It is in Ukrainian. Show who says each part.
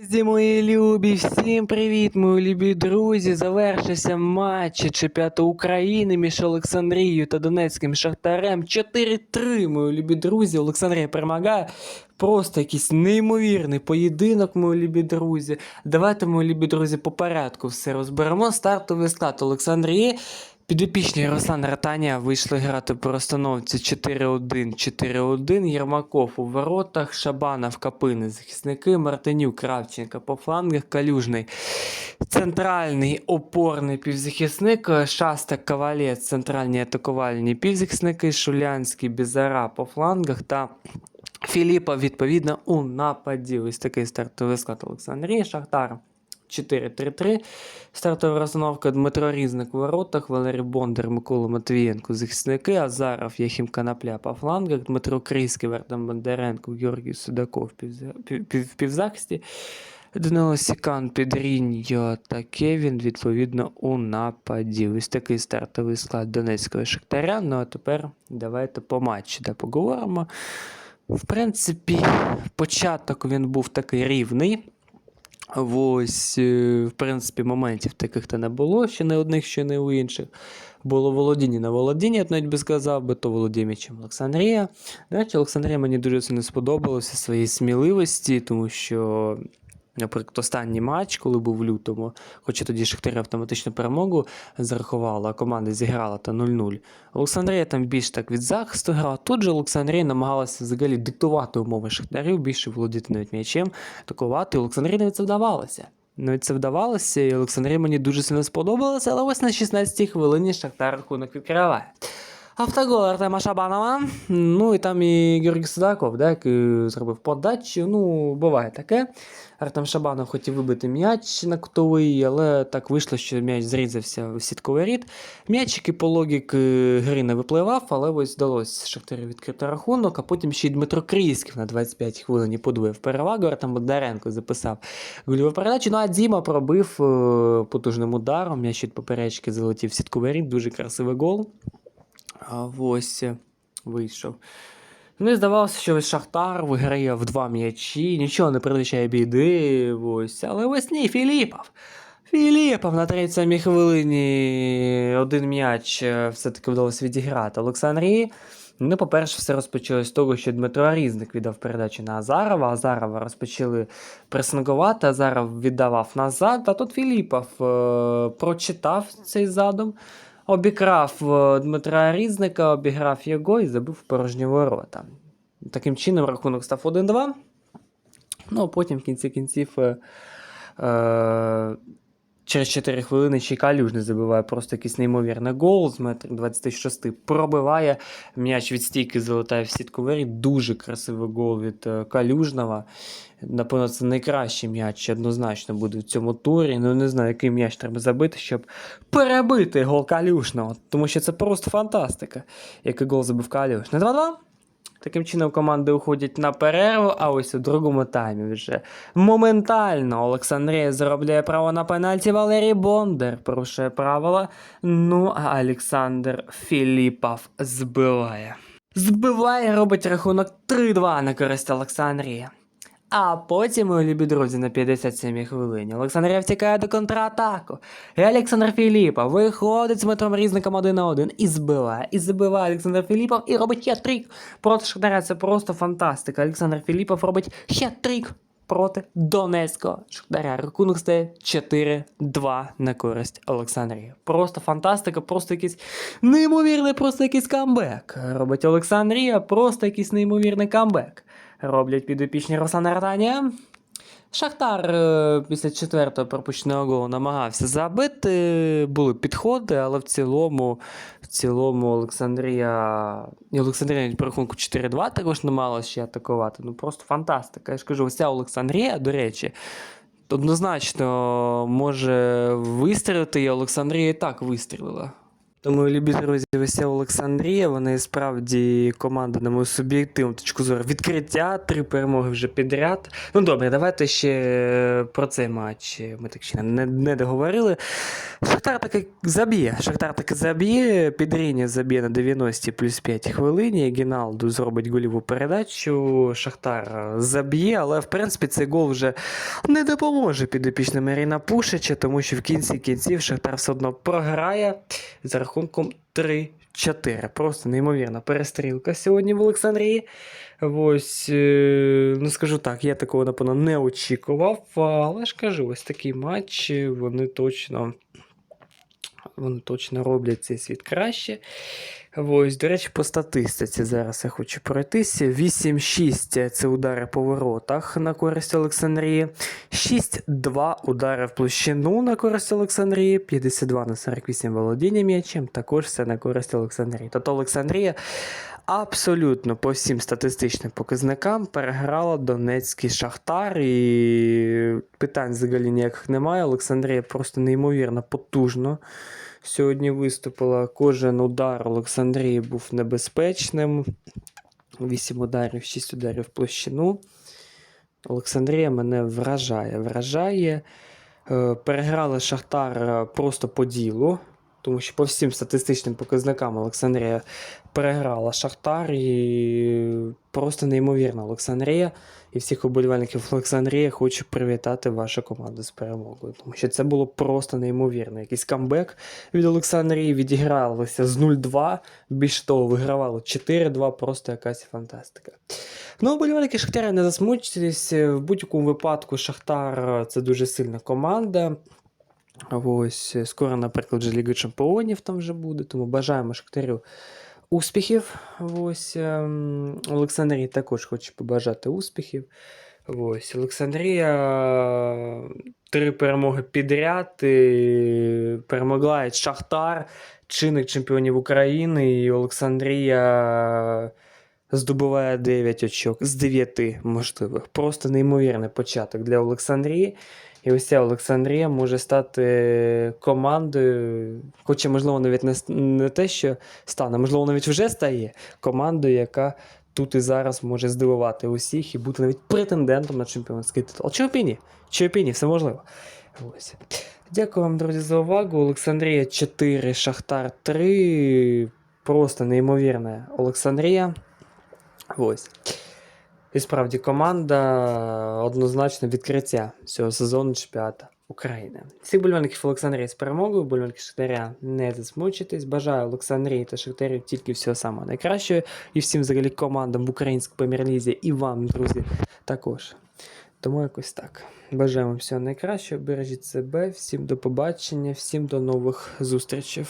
Speaker 1: Друзі, мої любі, всім привіт, мої любі друзі. Завершився матч чемпіонату України між Олександрією та Донецьким Шахтарем. 4-3, мої любі друзі. Олександрія перемагає. Просто якийсь неймовірний поєдинок, мої любі друзі. Давайте, мої любі друзі, по порядку все розберемо. Стартовий склад Олександрії. Підопічні Руслан Ратаня вийшли грати по розстановці 4-1, 4-1. Єрмаков у воротах, Шабанов, Капини, захисники, Мартинюк, Кравченка по флангах, Калюжний. Центральний опорний півзахисник, Шастак, Ковалець, центральні атакувальні півзахисники, Шулянський, Бізара по флангах та Філіпа, відповідно, у нападі. Ось такий стартовий склад Олександрії, Шахтар. 4-3-3. Стартова розстановка Дмитро Різник в воротах, Валерій Бондар, Микола Матвієнко, захисники, Азаров, Яхім Канапля по флангах, Дмитро Крійський, Вартам Бондаренко, Георгій Судаков в півзахисті. Данило Сікан, Підріньо та Кевін, відповідно, у нападі. Ось такий стартовий склад Донецького Шахтаря. Ну а тепер давайте по матчі да, поговоримо. В принципі, початок він був такий рівний. Ось, е, в принципі, моментів таких то не було, ще не одних, ще не у інших. Було володіння на володіння, я навіть би сказав, би то володіє Олександрія. До речі, Олександрія мені дуже сильно сподобалося своїй сміливості, тому що, наприклад, останній матч, коли був в лютому, хоча тоді Шахтар автоматичну перемогу зарахувала, а команда зіграла та 0-0. Олександрія там більш так від захисту грала. Тут же Олександрія намагалася взагалі диктувати умови Шахтарів, більше володіти навіть м'ячем, атакувати. Олександрії навіть це вдавалося. Навіть це вдавалося, і Олександрія мені дуже сильно сподобалося, але ось на 16-й хвилині Шахтар рахунок відкриває. Автогол Артема Шабанова. Ну і там і Георгій Судаков, да, який зробив подачу. Ну, буває таке. Артем Шабанов хотів вибити м'яч на кутовий, але так вийшло, що м'яч зрізався в сітковий рід. М'ячики по логіки гри не випливав, але ось вдалося Шахтарю відкрити рахунок, а потім ще й Дмитро Крійський на 25 хвилині подвоїв перевагу. Артем Бондаренко записав гольову передачу. Ну а Діма пробив е, потужним ударом. М'яч від поперечки залетів в сітковий рід. Дуже красивий гол. А ось е, вийшов. Ну і здавалося, що ось Шахтар виграє в два м'ячі, нічого не передбачає біди. Ось. Але ось ні, Філіпов. Філіпов на 37-й хвилині один м'яч е, все-таки вдалося відіграти Олександрії. Ну, по-перше, все розпочалось з того, що Дмитро Різник віддав передачу на Азарова. Азарова розпочали пресингувати, Азаров віддавав назад, а тут Філіпов е- прочитав цей задум, обікрав е, Дмитра Різника, обіграв його і забив в порожні ворота. Таким чином рахунок став 1-2. Ну, а потім в кінці кінців. Е- е- Через 4 хвилини ще й Калюжний забиває просто якийсь неймовірний гол з метр 26 пробиває. М'яч від стійки залетає в сітку вері. Дуже красивий гол від е, Калюжного. Напевно, це найкращий м'яч однозначно буде в цьому турі. Ну не знаю, який м'яч треба забити, щоб перебити гол Калюшного. Тому що це просто фантастика, який гол забив Калюшний. 2-2. Таким чином команди уходять на перерву, а ось у другому таймі вже моментально Олександрія заробляє право на пенальті. Валерій Бондар порушує правила. Ну а Олександр Філіпов збиває. Збиває, робить рахунок 3-2 на користь Олександрії. А потім, мої любі друзі, на 57-й хвилині Олександрія втікає до контратаку. І Олександр Філіпов виходить з Дмитром Різником 1 на 1 і збиває. І забиває Олександр Філіпов і робить хет-трик проти Шахтаря. Це просто фантастика. Олександр Філіпов робить хет-трик проти Донецького Шахтаря. Рахунок стає 4-2 на користь Олександрії. Просто фантастика, просто якийсь неймовірний, просто якийсь камбек. Робить Олександрія, просто якийсь неймовірний камбек. Роблять підопічні Руслана Ратаня. Шахтар е, після четвертого пропущеного голу намагався забити. Були підходи, але в цілому, в цілому Олександрія. Олександрія по рахунку 4-2 також намагалася ще атакувати. Ну просто фантастика. Я ж кажу, ця Олександрія, до речі, однозначно може вистрілити, і Олександрія і так вистрілила. Тому, любі друзі, ось Олександрія, вони справді команда, на мою суб'єктивну точку зору, відкриття, три перемоги вже підряд. Ну добре, давайте ще про цей матч. Ми так ще не, не договорили. Шахтар таки заб'є. Шахтар таки заб'є, Підріні заб'є на 90 плюс 5 хвилині. Гіналду зробить гольову передачу. Шахтар заб'є, але в принципі цей гол вже не допоможе підопічним Маріна Пушича, тому що в кінці кінців Шахтар все одно програє за рахунком 3-4. Просто неймовірна перестрілка сьогодні в Олександрії. Ось, е, ну скажу так, я такого, напевно, не очікував, але ж кажу, ось такий матч, вони точно. Вони точно роблять цей світ краще. Ось, до речі, по статистиці зараз я хочу пройтися. 8-6 це удари по воротах на користь Олександрії. 6-2 удари в площину на користь Олександрії. 52 на 48 володіння м'ячем. Також все на користь Олександрії. Тобто Олександрія абсолютно по всім статистичним показникам переграла Донецький Шахтар. І питань взагалі ніяких немає. Олександрія просто неймовірно потужно сьогодні виступила. Кожен удар Олександрії був небезпечним. 8 ударів, 6 ударів в площину. Олександрія мене вражає. Вражає. Переграла Переграли Шахтар е, просто по ділу. Тому що по всім статистичним показникам Олександрія переграла Шахтар і просто неймовірна Олександрія. І всіх уболівальників Олександрії хочу привітати вашу команду з перемогою. Тому що це було просто неймовірно. Якийсь камбек від Олександрії відігралося з 0-2. Більш того, вигравало 4-2, просто якась фантастика. Ну, уболівальники Шахтаря не засмучуйтесь. В будь-якому випадку Шахтар це дуже сильна команда. Ось, скоро, наприклад, вже Ліга Чемпіонів там вже буде, тому бажаємо Шахтарю успіхів. Ось, ем, Олександрії також хочу побажати успіхів. Ось, Олександрія три перемоги підряд. І перемогла Шахтар, чинник чемпіонів України, і Олександрія здобуває 9 очок з 9 можливих. Просто неймовірний початок для Олександрії. І ось ця Олександрія може стати командою, хоча, можливо, навіть не, не те, що стане, можливо, навіть вже стає командою, яка тут і зараз може здивувати усіх і бути навіть претендентом на чемпіонський титул. А Чого ні? Чого ні, все можливо. Ось. Дякую вам, друзі, за увагу. Олександрія 4, Шахтар 3. Просто неймовірна Олександрія. Ось. І справді команда однозначно відкриття цього сезону чемпіонату України. Всіх болівальників Олександрії з перемогою, болівальники Шахтаря не засмучуйтесь. Бажаю Олександрії та Шахтарю тільки всього самого найкращого. І всім взагалі командам в українській прем'єр-лізі і вам, друзі, також. Тому якось так. Бажаємо всього найкращого, бережіть себе, всім до побачення, всім до нових зустрічей.